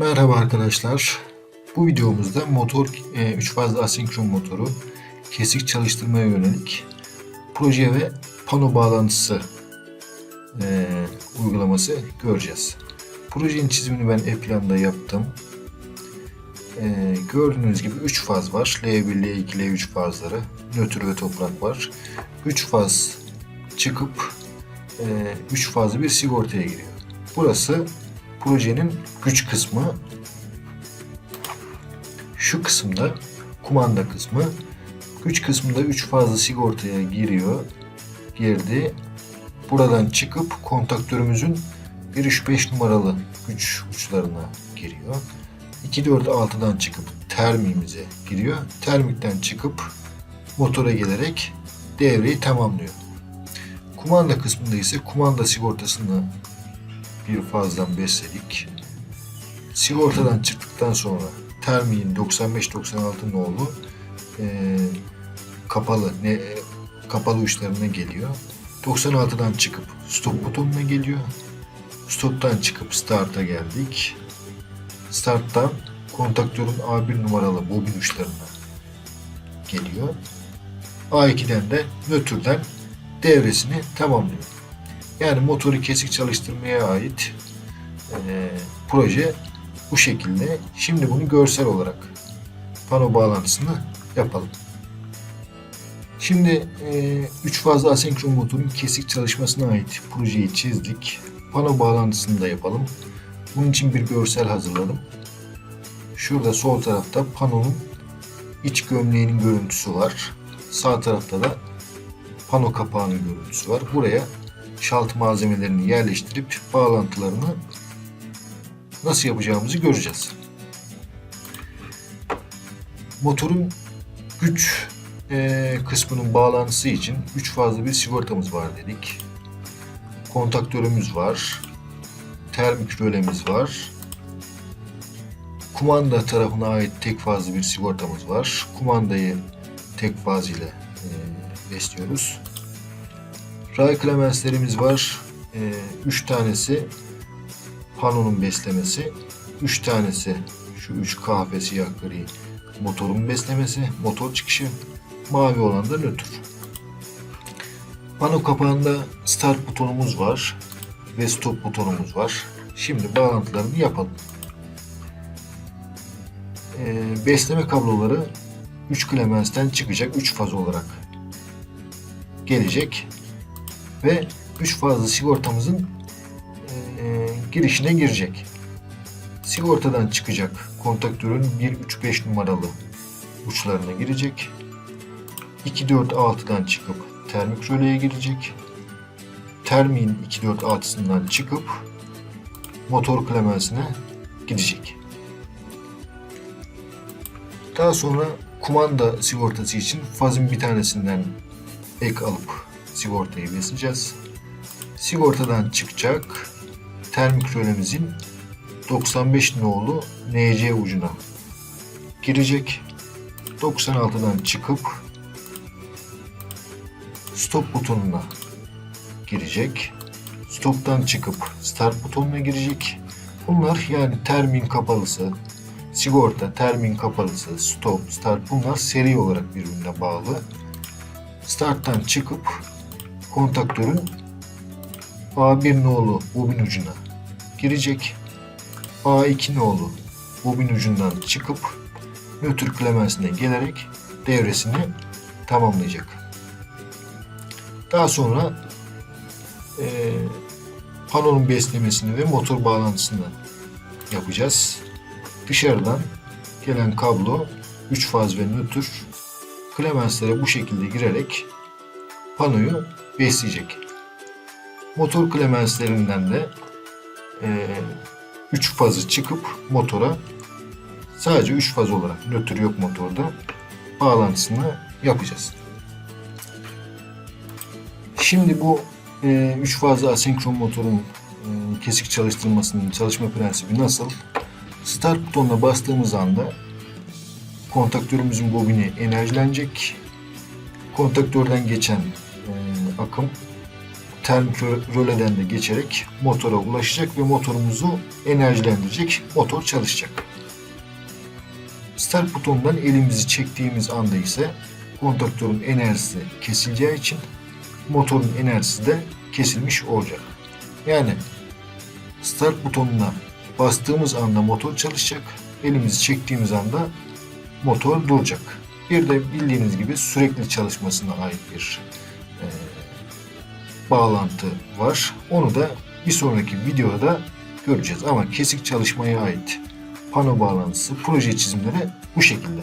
Merhaba arkadaşlar. Bu videomuzda motor 3 fazlı asenkron motoru kesik çalıştırmaya yönelik proje ve pano bağlantısı e, uygulaması göreceğiz. Projenin çizimini ben e-planda yaptım. E, gördüğünüz gibi 3 faz var. L1, L2, L3 fazları. Nötr ve toprak var. 3 faz çıkıp 3 fazlı bir sigortaya giriyor. Burası projenin güç kısmı. Şu kısımda kumanda kısmı. Güç kısmında 3 fazla sigortaya giriyor. Girdi. Buradan çıkıp kontaktörümüzün 1-3-5 numaralı güç uçlarına giriyor. 2-4-6'dan çıkıp termimize giriyor. Termikten çıkıp motora gelerek devreyi tamamlıyor. Kumanda kısmında ise kumanda sigortasını bir fazdan besledik. Sigortadan çıktıktan sonra termiğin 95-96 nolu e, kapalı ne e, kapalı uçlarına geliyor. 96'dan çıkıp stop butonuna geliyor. Stop'tan çıkıp start'a geldik. Start'tan kontaktörün A1 numaralı bobin uçlarına geliyor. A2'den de nötrden devresini tamamlıyor. Yani motoru kesik çalıştırmaya ait e, proje bu şekilde. Şimdi bunu görsel olarak pano bağlantısını yapalım. Şimdi 3 e, fazla asenkron motorun kesik çalışmasına ait projeyi çizdik. Pano bağlantısını da yapalım. Bunun için bir görsel hazırladım. Şurada sol tarafta panonun iç gömleğinin görüntüsü var. Sağ tarafta da pano kapağının görüntüsü var. Buraya şalt malzemelerini yerleştirip bağlantılarını nasıl yapacağımızı göreceğiz. Motorun güç e, kısmının bağlantısı için 3 fazla bir sigortamız var dedik. Kontaktörümüz var. Termik rölemiz var. Kumanda tarafına ait tek fazlı bir sigortamız var. Kumandayı tek faz ile e, besliyoruz. Ray klemenslerimiz var. 3 ee, tanesi panonun beslemesi. 3 tanesi şu 3 kahve siyah gri motorun beslemesi, motor çıkışı. Mavi olan da nötr. Pano kapağında start butonumuz var ve stop butonumuz var. Şimdi bağlantılarını yapalım. Ee, besleme kabloları 3 klemensten çıkacak 3 faz olarak gelecek ve 3 fazla sigortamızın e, girişine girecek. Sigortadan çıkacak kontaktörün 1-3-5 numaralı uçlarına girecek. 2-4-6'dan çıkıp termik röleye girecek. Termiğin 2-4-6'sından çıkıp motor klemensine gidecek. Daha sonra kumanda sigortası için fazın bir tanesinden ek alıp sigortayı besleyeceğiz. Sigortadan çıkacak termik rölemizin 95 nolu NC ucuna girecek. 96'dan çıkıp stop butonuna girecek. Stop'tan çıkıp start butonuna girecek. Bunlar yani termin kapalısı, sigorta, termin kapalısı, stop, start bunlar seri olarak birbirine bağlı. Start'tan çıkıp kontaktörün A1 nolu bobin ucuna girecek. A2 nolu bobin ucundan çıkıp nötr klemensine gelerek devresini tamamlayacak. Daha sonra e, panonun beslemesini ve motor bağlantısını yapacağız. Dışarıdan gelen kablo 3 faz ve nötr klemenslere bu şekilde girerek panoyu besleyecek. Motor klemenslerinden de 3 e, fazı çıkıp motora sadece 3 faz olarak nötr yok motorda bağlantısını yapacağız. Şimdi bu 3 e, fazlı asenkron motorun e, kesik çalıştırmasının çalışma prensibi nasıl? Start butonuna bastığımız anda kontaktörümüzün bobini enerjilenecek. Kontaktörden geçen e, akım termik rö- röleden de geçerek motora ulaşacak ve motorumuzu enerjilendirecek. Motor çalışacak. Start butonundan elimizi çektiğimiz anda ise kontaktörün enerjisi kesileceği için motorun enerjisi de kesilmiş olacak. Yani start butonuna bastığımız anda motor çalışacak. Elimizi çektiğimiz anda motor duracak. Bir de bildiğiniz gibi sürekli çalışmasına ait bir bağlantı var. Onu da bir sonraki videoda göreceğiz. Ama kesik çalışmaya ait pano bağlantısı, proje çizimleri bu şekilde.